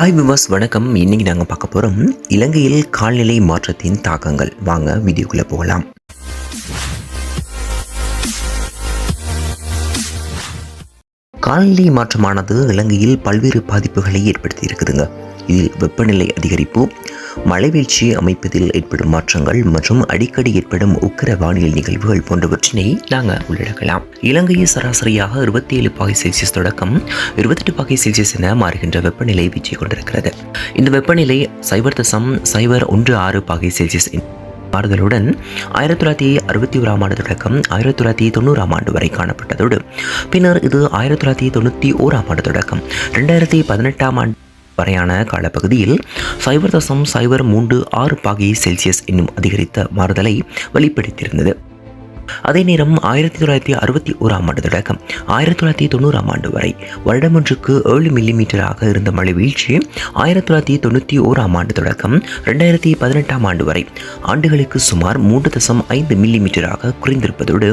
Hi விவாஸ் வணக்கம். இன்னைக்கு நாங்கள் பார்க்க போகிறோம் இலங்கையில் கால்நிலை மாற்றத்தின் தாக்கங்கள். வாங்க வீடியோக்குள்ளே போகலாம். கால்நிலை மாற்றமானது இலங்கையில் பல்வேறு பாதிப்புகளை ஏற்படுத்தி இருக்குதுங்க. இதில் வெப்பநிலை அதிகரிப்பு மழைவீழ்ச்சி அமைப்பதில் ஏற்படும் மாற்றங்கள் மற்றும் அடிக்கடி ஏற்படும் உக்கிர வானிலை நிகழ்வுகள் போன்றவற்றினை நாங்கள் உள்ளடக்கலாம். இலங்கையில் சராசரியாக இருபத்தி ஏழு பாகை செல்சியஸ் தொடக்கம் இருபத்தெட்டு பாகை செல்சியஸ் என மாறுகின்ற வெப்பநிலை வீச்சு கொண்டிருக்கிறது. இந்த வெப்பநிலை சைபர் தசம் சைபர் ஒன்று ஆறு பாகை செல்சியஸ் மாறுதலுடன் ஆயிரத்தி தொள்ளாயிரத்தி அறுபத்தி ஓராம் ஆண்டு தொடக்கம் ஆயிரத்தி தொள்ளாயிரத்தி தொண்ணூறாம் ஆண்டு வரை காணப்பட்டதோடு பின்னர் இது ஆயிரத்தி தொள்ளாயிரத்தி தொண்ணூற்றி ஓராம் ஆண்டு தொடக்கம். ரெண்டாயிரத்தி பதினெட்டாம் ஆண்டு வரையான காலப்பகுதியில் சைபர் தசம் சைபர் மூன்று ஆறு பாகி செல்சியஸ் என்னும் அதிகரித்த மாறுதலை வெளிப்படுத்தியிருந்தது. அதே நேரம் ஆயிரத்தி தொள்ளாயிரத்தி அறுபத்தி ஓராம் ஆண்டு தொடக்கம். ஆயிரத்தி தொள்ளாயிரத்தி தொண்ணூறாம் ஆண்டு வரை வருடம் ஒன்றுக்கு ஏழு மில்லிமீட்டராக இருந்த மழை வீழ்ச்சி ஆயிரத்தி தொள்ளாயிரத்தி தொண்ணூற்றி ஓராம் ஆண்டு தொடக்கம் ரெண்டாயிரத்தி பதினெட்டாம் ஆண்டு வரை. ஆண்டுகளுக்கு சுமார் மூன்று தசம் ஐந்து மில்லிமீட்டராக குறைந்திருப்பதோடு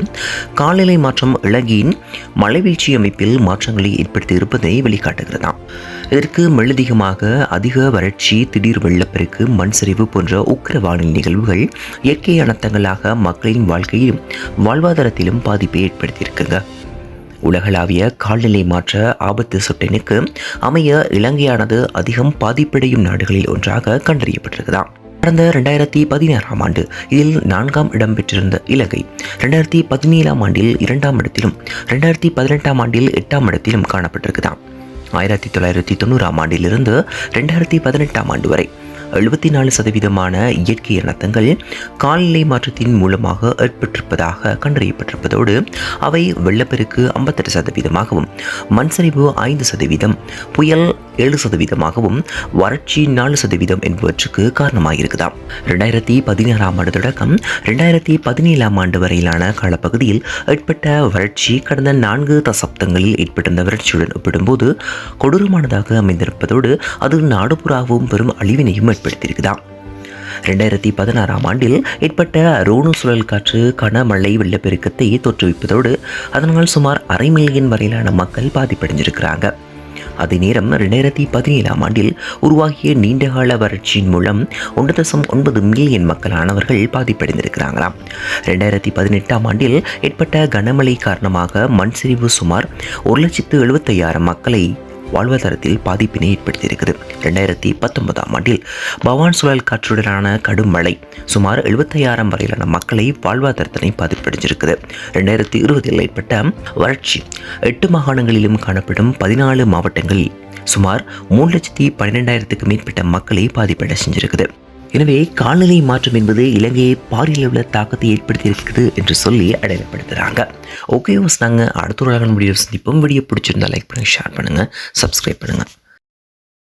காலநிலை மாற்றம் இலங்கையின் மழைவீழ்ச்சி அமைப்பில் மாற்றங்களை ஏற்படுத்தி இருப்பதை வெளிக்காட்டுகிறதாம் இதற்கு மெழுதிகமாக அதிக வறட்சி திடீர் வெள்ளப்பெருக்கு மண் சரிவு போன்ற உக்கிர வானிலை நிகழ்வுகள் இயற்கை அனர்த்தங்களாக மக்களின் வாழ்க்கையிலும் வாழ்வாதாரத்திலும் பாதிப்பை ஏற்படுத்தியிருக்குங்க. உலகளாவிய கால்நிலை மாற்ற ஆபத்து சொட்டினுக்கு அமைய இலங்கையானது அதிகம் பாதிப்படையும் நாடுகளில் ஒன்றாக கண்டறியப்பட்டிருக்குதாம். கடந்த ரெண்டாயிரத்தி பதினாறாம் ஆண்டு இதில் நான்காம் இடம் பெற்றிருந்த இலங்கை ரெண்டாயிரத்தி பதினேழாம் ஆண்டில் இரண்டாம் இடத்திலும் ரெண்டாயிரத்தி பதினெட்டாம் ஆண்டில் எட்டாம் இடத்திலும் காணப்பட்டிருக்குதாம். ஆயிரத்தி தொள்ளாயிரத்தி தொண்ணூறாம் ஆண்டிலிருந்து ரெண்டாயிரத்தி பதினெட்டாம் ஆண்டு வரை எழுபத்தி நாலு சதவீதமான இயற்கை இனத்தங்கள் காலநிலை மாற்றத்தின் மூலமாக ஏற்பட்டிருப்பதாக கண்டறியப்பட்டிருப்பதோடு அவை வெள்ளப்பெருக்கு ஐம்பத்தெட்டு சதவீதமாகவும் மண்சரிவு ஐந்து சதவீதம் புயல் ஏழு சதவீதமாகவும் வறட்சி நாலு சதவீதம் என்பவற்றுக்கு காரணமாகிருக்குதாம் ரெண்டாயிரத்தி பதினேழாம் ஆண்டு தொடக்கம் ரெண்டாயிரத்தி பதினேழாம் ஆண்டு வரையிலான காலப்பகுதியில் ஏற்பட்ட வறட்சி கடந்த நான்கு தசப்தங்களில் ஏற்பட்டிருந்த வறட்சியுடன் ஒப்பிடும்போது கொடூரமானதாக அமைந்திருப்பதோடு அது நாடுபுறாவும் பெரும் அழிவினையும் ஏற்படுத்தியிருக்குதான் ரெண்டாயிரத்தி பதினாறாம் ஆண்டில் ஏற்பட்ட ரோனு சுழல் காற்று கனமழை வெள்ளப்பெருக்கத்தை தோற்றுவிப்பதோடு அதனால் சுமார் அரை மில்லியன் வரையிலான மக்கள் பாதிப்படைஞ்சிருக்கிறாங்க. அதே நேரம் ரெண்டாயிரத்தி பதினேழாம் ஆண்டில் உருவாகிய நீண்டகால வறட்சியின் மூலம் ஒன்று தசம் ஒன்பது மில்லியன் மக்களானவர்கள் பாதிப்படைந்திருக்கிறாங்களாம். ரெண்டாயிரத்தி பதினெட்டாம் ஆண்டில் ஏற்பட்ட கனமழை காரணமாக மண் சரிவு சுமார் ஒரு லட்சத்து எழுபத்தையாயிரம் மக்களை வாழ்வாதாரத்தில் பாதிப்பினை ஏற்படுத்தியிருக்குது. ரெண்டாயிரத்தி பத்தொன்பதாம் ஆண்டில் பவான் சுழல் காற்றுடனான கடும் மழை சுமார் எழுபத்தையாயிரம் வரையிலான மக்களை வாழ்வாதாரத்தினை பாதிப்படைஞ்சிருக்குது. ரெண்டாயிரத்தி இருபதில் ஏற்பட்ட வறட்சி எட்டு மாகாணங்களிலும் காணப்படும் பதினாலு மாவட்டங்களில் சுமார் மூணு லட்சத்தி பன்னிரெண்டாயிரத்துக்கு மேற்பட்ட மக்களை பாதிப்படை செஞ்சிருக்குது. எனவே காலநிலை மாற்றம் என்பது இலங்கையை பாரிய உள்ள தாக்கத்தை ஏற்படுத்தியிருக்குது என்று சொல்லி அடையாளப்படுத்துகிறாங்க ஓகே வாஸ் நாங்கள் அடுத்த ஒரு அழகான வீடியோ சந்திப்போம். வீடியோ பிடிச்சிருந்தா லைக் பண்ணுங்கள் ஷேர் பண்ணுங்கள் சப்ஸ்கிரைப் பண்ணுங்கள்